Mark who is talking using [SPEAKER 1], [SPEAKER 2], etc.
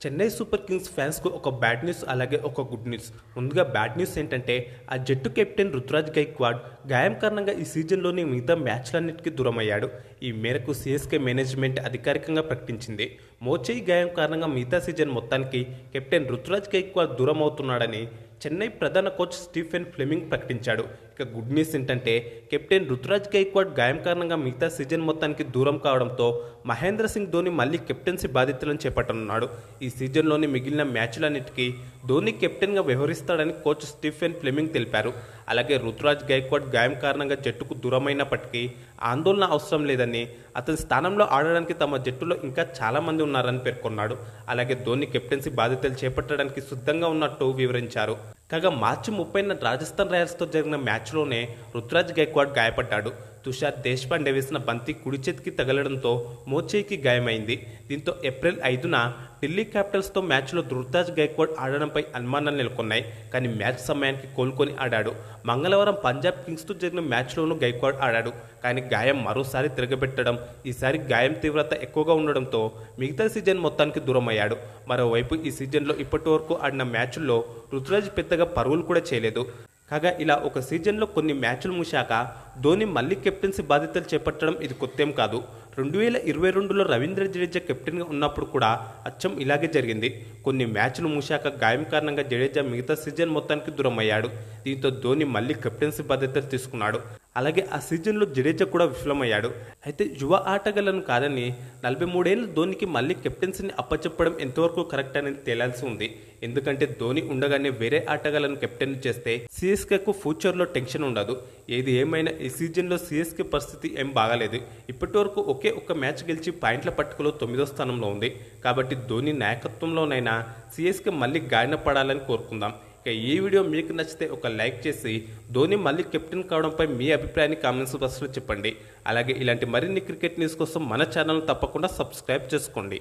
[SPEAKER 1] Chennai super Kings ఫ్యాన్స్కు ఒక bad news అలాగే ఒక గుడ్ న్యూస్. ముందుగా బ్యాడ్ న్యూస్ ఏంటంటే ఆ జట్టు కెప్టెన్ రుతురాజ్ గైక్వాడ్ గాయం కారణంగా ఈ సీజన్లోని మిగతా మ్యాచ్లన్నిటికీ దూరమయ్యాడు. ఈ మేరకు సిఎస్కే మేనేజ్మెంట్ అధికారికంగా ప్రకటించింది. మోచేయి గాయం కారణంగా మిగతా సీజన్ మొత్తానికి కెప్టెన్ రుతురాజ్ గైక్వాడ్ దూరం అవుతున్నాడని చెన్నై ప్రధాన కోచ్ స్టీఫెన్ ఫ్లెమింగ్ ప్రకటించాడు. ఇక గుడ్ న్యూస్ ఏంటంటే కెప్టెన్ రుతురాజ్ గైక్వాడ్ గాయం కారణంగా మిగతా సీజన్ మొత్తానికి దూరం కావడంతో మహేంద్ర సింగ్ ధోని మళ్ళీ కెప్టెన్సీ బాధ్యతలను చేపట్టనున్నాడు. ఈ సీజన్లోని మిగిలిన మ్యాచ్లన్నిటికీ ధోని కెప్టెన్గా వ్యవహరిస్తాడని కోచ్ స్టీఫెన్ ఫ్లెమింగ్ తెలిపారు. అలాగే రుతురాజ్ గైక్వాడ్ గాయం కారణంగా జట్టుకు దూరమైనప్పటికీ ఆందోళన అవసరం లేదని అతని స్థానంలో ఆడడానికి తమ జట్టులో ఇంకా చాలామంది ఉన్నారని పేర్కొన్నాడు. అలాగే ధోని కెప్టెన్సీ బాధ్యతలు చేపట్టడానికి సిద్ధంగా ఉన్నట్టు వివరించారు. కాగా మార్చి ముప్పైన రాజస్థాన్ రాయల్స్తో జరిగిన మ్యాచ్లోనే రుతురాజ్ గైక్వాడ్ గాయపడ్డాడు. తుషార్ దేశ్పాండే వేసిన బంతి కుడి చేతికి తగలడంతో మోచేయికి గాయమైంది. దీంతో ఏప్రిల్ ఐదున ఢిల్లీ క్యాపిటల్స్తో మ్యాచ్లో ధృతాజ్ గైక్వాడ్ ఆడడంపై అనుమానాలు నెలకొన్నాయి. కానీ మ్యాచ్ సమయానికి కోలుకొని ఆడాడు. మంగళవారం పంజాబ్ కింగ్స్తో జరిగిన మ్యాచ్లోనూ గైక్వాడ్ ఆడాడు. కానీ గాయం మరోసారి తిరగబెట్టడం ఈసారి గాయం తీవ్రత ఎక్కువగా ఉండడంతో మిగతా సీజన్ మొత్తానికి దూరమయ్యాడు. మరోవైపు ఈ సీజన్లో ఇప్పటి వరకు ఆడిన మ్యాచ్ల్లో రుతురాజ్ పెద్దగా పరుగులు కూడా చేయలేదు. కాగా ఇలా ఒక సీజన్లో కొన్ని మ్యాచ్లు మూశాక ధోని మళ్ళీ కెప్టెన్సీ బాధ్యతలు చేపట్టడం ఇది కొత్తేం కాదు. రెండు వేల ఇరవై రెండులో రవీంద్ర జడేజా కెప్టెన్గా ఉన్నప్పుడు కూడా అచ్చం ఇలాగే జరిగింది. కొన్ని మ్యాచ్లు మూశాక గాయం కారణంగా జడేజా మిగతా సీజన్ మొత్తానికి దూరం అయ్యాడు దీంతో ధోని మళ్ళీ కెప్టెన్సీ బాధ్యతలు తీసుకున్నాడు. అలాగే ఆ సీజన్లో జడేజా కూడా విఫలమయ్యాడు. అయితే యువ ఆటగాళ్ళను కాదని నలభై మూడేళ్ళ ధోనికి మళ్ళీ కెప్టెన్సీని అప్పచెప్పడం ఎంతవరకు కరెక్ట్ అనేది తేలాల్సి ఉంది. ఎందుకంటే ధోని ఉండగానే వేరే ఆటగాళ్ళను కెప్టెన్ చేస్తే సిఎస్కేకు ఫ్యూచర్లో టెన్షన్ ఉండదు. ఏది ఏమైనా ఈ సీజన్లో సిఎస్కే పరిస్థితి ఏం బాగాలేదు. ఇప్పటి వరకు ఒకే ఒక్క మ్యాచ్ గెలిచి పాయింట్ల పట్టుకలో తొమ్మిదో స్థానంలో ఉంది. కాబట్టి ధోని నాయకత్వంలోనైనా సిఎస్కే మళ్ళీ గాయన పడాలని కోరుకుందాం. ఇక ఈ వీడియో మీకు నచ్చితే ఒక లైక్ చేసి ధోని మళ్ళీ కెప్టెన్ కావడంపై మీ అభిప్రాయాన్ని కామెంట్స్ బాక్స్లో చెప్పండి. అలాగే ఇలాంటి మరిన్ని క్రికెట్ న్యూస్ కోసం మన ఛానల్ తప్పకుండా సబ్స్క్రైబ్ చేసుకోండి.